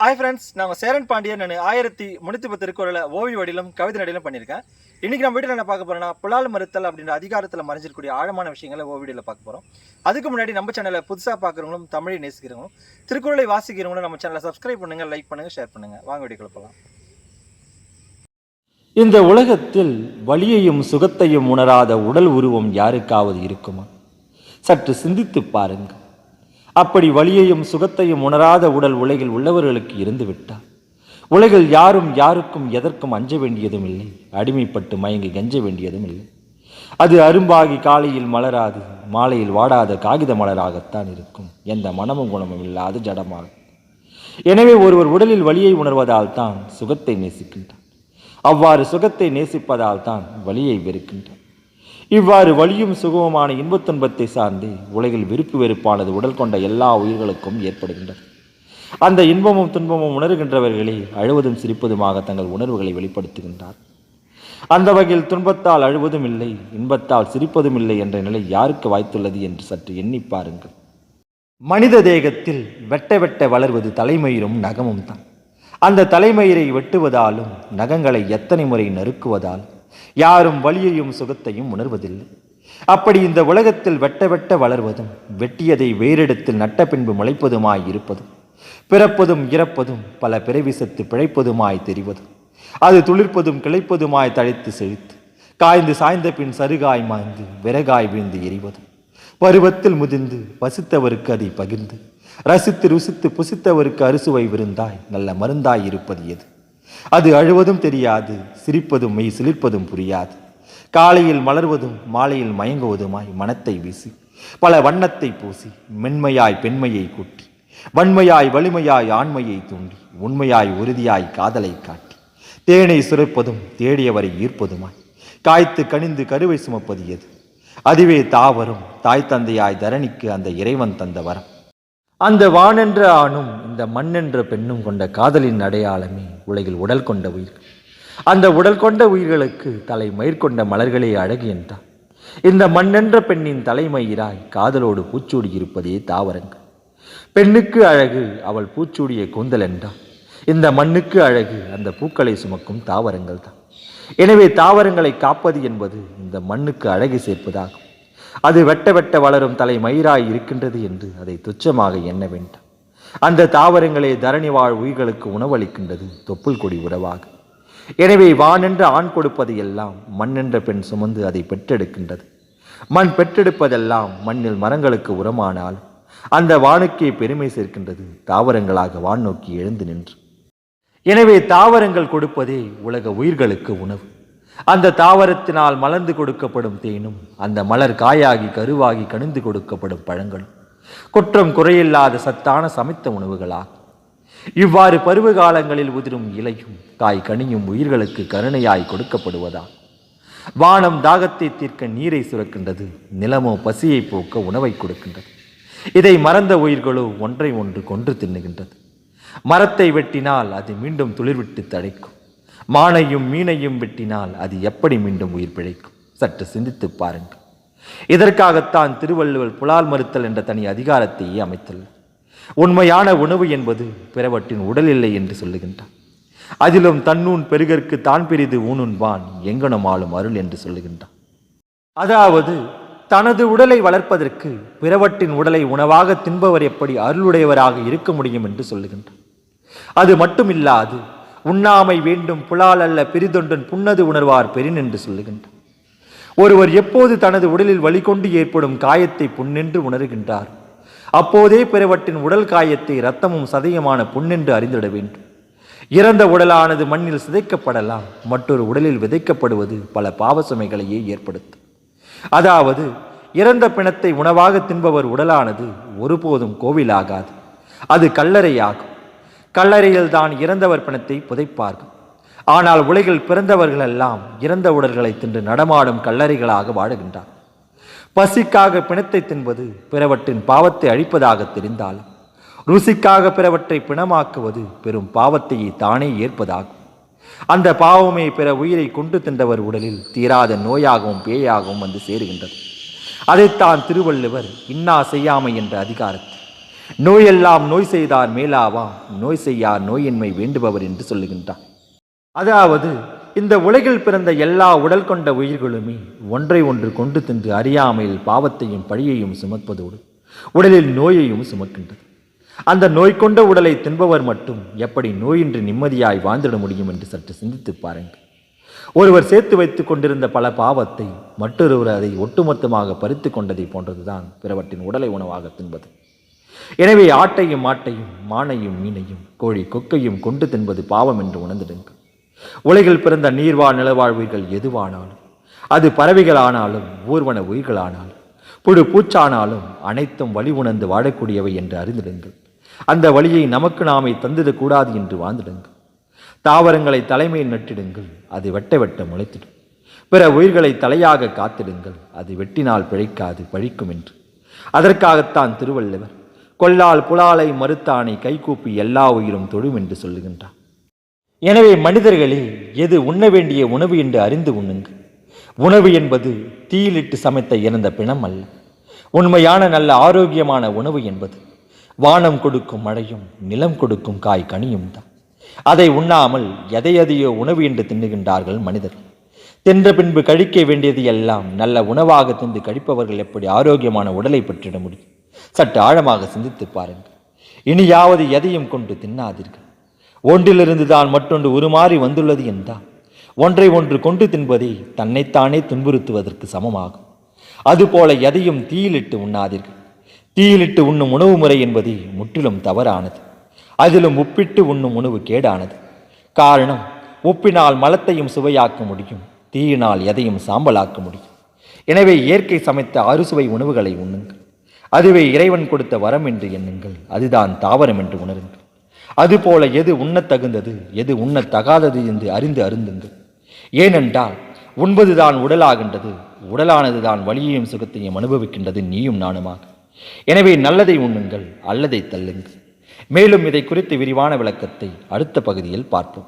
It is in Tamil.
ஹாய் ஃப்ரெண்ட்ஸ் நான் சேரன் பாண்டியன். நான் ஆயிரத்தி முன்னூற்றி பத்து திருக்குறளை ஓவிய வடிலும் கவிதை நடிலும் பண்ணியிருக்கேன். இன்றைக்கி நம்ம வீட்டில் என்ன பார்க்க போகிறோம்னா புலால் மறுத்தல் அப்படின்ற அதிகாரத்தில் மறைஞ்சிருக்கூடிய ஆழமான விஷயங்களை ஓவியில் பார்க்க போகிறோம் அதுக்கு முன்னாடி நம்ம சேனலை புதுசாக பார்க்குறவங்களும் தமிழை நேசிக்கிறவங்களும் திருக்குறளை வாசிக்கிறவங்களும் நம்ம சேனலை சப்ஸ்கிரைப் பண்ணுங்கள் லைக் பண்ணுங்கள் ஷேர் பண்ணுங்கள் வாங்க வீடியோக்குள்ள போகலாம் இந்த உலகத்தில் வலியையும் சுகத்தையும் உணராத உடல் உருவம் யாருக்காவது இருக்குமா? சற்று சிந்தித்துப் பாருங்கள். அப்படி வலியையும் சுகத்தையும் உணராத உடல் உலகில் உள்ளவர்களுக்கு இருந்துவிட்டார். உலகில் யாரும் யாருக்கும் எதற்கும் அஞ்ச வேண்டியதும் இல்லை. அடிமைப்பட்டு மயங்கி கெஞ்ச வேண்டியதும் இல்லை. அது அரும்பாகி காலையில் மலராது மாலையில் வாடாத காகித மலராகத்தான் இருக்கும். எந்த மனமும் குணமும் இல்லாத ஜடமாக எனவே ஒருவர் உடலில் வலியை உணர்வதால் தான் சுகத்தை நேசிக்கின்றார். அவ்வாறு சுகத்தை நேசிப்பதால் தான் வலியை வெறுக்கின்றார். இவ்வாறு வலியும் சுகமுமான இன்பத் துன்பத்தை சார்ந்து உலகில் விருப்பு வெறுப்பானது உடல் கொண்ட எல்லா உயிர்களுக்கும் ஏற்படுகின்றது. அந்த இன்பமும் துன்பமும் உணர்கின்றவர்களே அழுவதும் சிரிப்பதுமாக தங்கள் உணர்வுகளை வெளிப்படுத்துகின்றார். அந்த வகையில் துன்பத்தால் அழுவதும் இல்லை இன்பத்தால் சிரிப்பதும் இல்லை என்ற நிலை யாருக்கு வாய்த்துள்ளது என்று சற்று எண்ணி பாருங்கள். மனித தேகத்தில் வெட்ட வெட்ட வளர்வது தலைமயிரும் நகமும் தான் அந்த தலைமயிரை வெட்டுவதாலும் நகங்களை எத்தனை முறை நறுக்குவதாலும் யாரும் வலியையும் சுகத்தையும் உணர்வதில்லை. அப்படி இந்த உலகத்தில் வெட்ட வெட்ட வளர்வதும் வெட்டியதை வேறிடத்தில் நட்ட பின்பு முளைப்பதுமாய் இருப்பதும் பிறப்பதும் இறப்பதும் பல பிறவி செத்து பிழைப்பதுமாய் தெரிவதும் அது துளிர்ப்பதும் கிளைப்பதுமாய் தழைத்து செழித்து காய்ந்து சாய்ந்த பின் சருகாய் மாய்ந்து விறகாய் வீழ்ந்து எரிவதும். பருவத்தில் முதிர்ந்து பசித்தவருக்கு அதை பகிர்ந்து ரசித்து ருசித்து புசித்தவருக்கு அறுசுவை விருந்தாய் நல்ல மருந்தாய் இருப்பது எது? அது அழுவதும் தெரியாது சிரிப்பதும் மெய் சிலிர்ப்பதும் புரியாது. காலையில் மலர்வதும் மாலையில் மயங்குவதுமாய் மனத்தை வீசி பல வண்ணத்தை பூசி மென்மையாய் பெண்மையை கூட்டி வன்மையாய் வலிமையாய் ஆண்மையை தூண்டி உண்மையாய் உறுதியாய் காதலை காட்டி தேனை சுரப்பதும் தேடியவரை ஈர்ப்பதுமாய் காய்த்து கனிந்து கருவை சுமப்பது எது? அதுவே தாவரும் தாய் தந்தையாய் தரணிக்கு அந்த இறைவன் தந்த வரம். அந்த வானென்ற ஆணும் இந்த மண்ணென்ற பெண்ணும் கொண்ட காதலின் அடையாளமே உலகில் உடல் கொண்ட உயிர்கள் அந்த உடல் கொண்ட உயிர்களுக்கு தலை மயிர்கொண்ட மலர்களே அழகு என்றார். இந்த மண்ணென்ற பெண்ணின் தலைமயிராய் காதலோடு பூச்சூடி இருப்பதே தாவரங்கள். பெண்ணுக்கு அழகு அவள் பூச்சூடிய கூந்தல் என்றார். இந்த மண்ணுக்கு அழகு அந்த பூக்களை சுமக்கும் தாவரங்கள் தான் எனவே தாவரங்களை காப்பது என்பது இந்த மண்ணுக்கு அழகு சேர்ப்பதாகும். அது வெட்ட வெட்ட வளரும் தலை மயிராய் இருக்கின்றது என்று அதை துச்சமாக எண்ண வேண்டாம். அந்த தாவரங்களே தரணி வாழ் உயிர்களுக்கு உணவளிக்கின்றது தொப்புள் கொடி உறவாக. எனவே வானென்ற ஆண் கொடுப்பது எல்லாம் மண் என்ற பெண் சுமந்து அதை பெற்றெடுக்கின்றது. மண் பெற்றெடுப்பதெல்லாம் மண்ணில் மரங்களுக்கு உரமானால் அந்த வானுக்கே பெருமை சேர்க்கின்றது தாவரங்களாக வான் நோக்கி எழுந்து நின்று. எனவே தாவரங்கள் கொடுப்பதே உலக உயிர்களுக்கு உணவு. அந்த தாவரத்தினால் மலர்ந்து கொடுக்கப்படும் தேனும் அந்த மலர் காயாகி கருவாகி கணிந்து கொடுக்கப்படும் பழங்களும் குற்றம் குறையில்லாத சத்தான சமைத்த உணவுகளாகும். இவ்வாறு பருவ காலங்களில் உதிரும் இலையும் காய் கனியும் உயிர்களுக்கு கருணையாய் கொடுக்கப்படுவதா? வானம் தாகத்தை தீர்க்க நீரை சுரக்கின்றது நிலமோ பசியை போக்க உணவை கொடுக்கின்றது. இதை மறந்த உயிர்களோ ஒன்றை ஒன்று கொன்று தின்னுகின்றது. மரத்தை வெட்டினால் அது மீண்டும் துளிர்விட்டு தழைக்கும். மானையும் மீனையும் வெட்டினால் அது எப்படி மீண்டும் உயிர் பிழைக்கும்? சற்று சிந்தித்து பாருங்கள். இதற்காகத்தான் திருவள்ளுவர் புலால் மறுத்தல் என்ற தனி அதிகாரத்தையே அமைத்துள்ளார். உண்மையான உணவு என்பது பிறவற்றின் உடல் இல்லை என்று சொல்லுகின்றார். அதிலும் தன்னூன் பெருகற்கு தான் பெரிது ஊனுண்பான் எங்கனும் ஆளும் அருள் என்று சொல்லுகின்றான் அதாவது தனது உடலை வளர்ப்பதற்கு பிறவற்றின் உடலை உணவாக தின்பவர் எப்படி அருளுடையவராக இருக்க முடியும் என்று சொல்லுகின்றார். அது மட்டுமில்லாது உண்ணாமை வேண்டும் புலால் அல்ல பெரிதொன்றன் புன்னது உணர்வார் பெரின் என்று சொல்லுகின்றார். ஒருவர் எப்போது தனது உடலில் வலி கொண்டு ஏற்படும் காயத்தை புண்ணென்று உணர்கின்றார். அப்போதே பிறவற்றின் உடல் காயத்தை இரத்தமும் சதயமான புண்ணென்று அறிந்திட வேண்டும். இறந்த உடலானது மண்ணில் சிதைக்கப்படலாம் மற்றொரு உடலில் விதைக்கப்படுவது பல பாவசுமைகளையே ஏற்படுத்தும். அதாவது இறந்த பிணத்தை உணவாக தின்பவர் உடலானது ஒருபோதும் கோவிலாகாது. அது கல்லறையாகும். கல்லறையில் தான் இறந்தவர் பிணத்தை புதைப்பார்கள். ஆனால் உலகில் பிறந்தவர்கள் எல்லாம் இறந்த உடல்களை தின்று நடமாடும் கல்லறைகளாக வாழுகின்றார். பசிக்காக பிணத்தை தின்பது பிறவற்றின் பாவத்தை அழிப்பதாக தெரிந்தாலும் ருசிக்காக பிறவற்றை பிணமாக்குவது பெரும் பாவத்தையே தானே ஏற்பதாகும். அந்த பாவமே பிற உயிரை கொண்டு தின்றவர் உடலில் தீராத நோயாகவும் பேயாகவும் வந்து சேருகின்றது. அதைத்தான் திருவள்ளுவர் இன்னா செய்யாமை என்ற அதிகாரத்தில் நோயெல்லாம் நோய் செய்தார் மேலாவா? நோய் செய்யார் நோயின்மை வேண்டுபவர் என்று சொல்லுகின்றார் அதாவது இந்த உலகில் பிறந்த எல்லா உடல் கொண்ட உயிர்களுமே ஒன்றை ஒன்று கொண்டு தின்று அறியாமையில் பாவத்தையும் பழியையும் சுமப்பதோடு உடலில் நோயையும் சுமக்கின்றது. அந்த நோய் கொண்ட உடலை தின்பவர் மட்டும் எப்படி நோயின்றி நிம்மதியாய் வாழ்ந்திட முடியும் என்று சற்று சிந்தித்து பாருங்கள். ஒருவர் சேர்த்து வைத்துக் கொண்டிருந்த பல பாவத்தை மற்றொருவர் அதை ஒட்டுமொத்தமாக பறித்து கொண்டதை போன்றதுதான் பிறவற்றின் உடலை உணவாக தின்பது. எனவே ஆட்டையும் மாட்டையும் மானையும் மீனையும் கோழி கொக்கையும் கொண்டு தின்பது பாவம் என்று உணர்ந்திடுங்கள். உலகில் பிறந்த நீர்வாழ் நிலவாழ் உயிர்கள் எதுவானாலும் அது பறவைகளானாலும் ஊர்வன உயிர்களானாலும் புழு பூச்சானாலும் அனைத்தும் வழி உணர்ந்து வாழக்கூடியவை என்று அறிந்திடுங்கள். அந்த வழியை நமக்கு நாமே தந்திடக்கூடாது என்று வாழ்ந்திடுங்கள். தாவரங்களை தலைமையில் நட்டிடுங்கள் அது வெட்ட வெட்ட முளைத்திடும். பிற உயிர்களை தலையாக காத்திடுங்கள் அது வெட்டினால் பிழைக்காது பழிக்கும் என்று. அதற்காகத்தான் திருவள்ளுவர் கொல்லால் புலாலை மறுத்தானை கைகூப்பி எல்லா உயிரும் தொழும் என்று சொல்லுகின்றார். எனவே மனிதர்களே எது உண்ண வேண்டிய உணவு என்று அறிந்து உண்ணுங்கள். உணவு என்பது தீயிலிட்டு சமைத்த இறந்த பிணம் அல்ல. உண்மையான நல்ல ஆரோக்கியமான உணவு என்பது வானம் கொடுக்கும் மழையும் நிலம் கொடுக்கும் காய் கனியும் தான். அதை உண்ணாமல் எதை எதையோ உணவு என்று தின்னுகின்றார்கள் மனிதர்கள். தின்ற பின்பு கழிக்க வேண்டியது எல்லாம் நல்ல உணவாக தின்று கழிப்பவர்கள் எப்படி ஆரோக்கியமான உடலை பெற்றிட முடியும்? சற்று ஆழமாக சிந்தித்து பாருங்கள். இனியாவது எதையும் கொண்டு தின்னாதீர்கள். ஒன்றிலிருந்து தான் மற்றொன்று உருமாறி வந்துள்ளது என்றால் ஒன்றை ஒன்று கொண்டு தின்பதே தன்னைத்தானே துன்புறுத்துவதற்கு சமமாகும். அதுபோல எதையும் தீயிலிட்டு உண்ணாதீர்கள். தீயிலிட்டு உண்ணும் உணவு முறை என்பது முற்றிலும் தவறானது. அதிலும் உப்பிட்டு உண்ணும் உணவு கேடானது. காரணம் உப்பினால் மலத்தையும் சுவையாக்க முடியும் தீயினால் எதையும் சாம்பலாக்க முடியும். எனவே இயற்கை சமைத்த அறுசுவை உணவுகளை உண்ணுங்கள். அதுவே இறைவன் கொடுத்த வரம் என்று எண்ணுங்கள். அதுதான் தாவரம் என்று உணருங்கள். அதுபோல எது உண்ணத் தகுந்தது எது உண்ணத் தகாதது என்று அறிந்து அருந்துங்கள். ஏனென்றால் உண்பதுதான் உடலாகின்றது உடலானதுதான் வலியையும் சுகத்தையும் அனுபவிக்கின்றது நீயும் நானுமாக. எனவே நல்லதை உண்ணுங்கள் அல்லதை தள்ளுங்கள். மேலும் இதை குறித்து விரிவான விளக்கத்தை அடுத்த பகுதியில் பார்ப்போம்.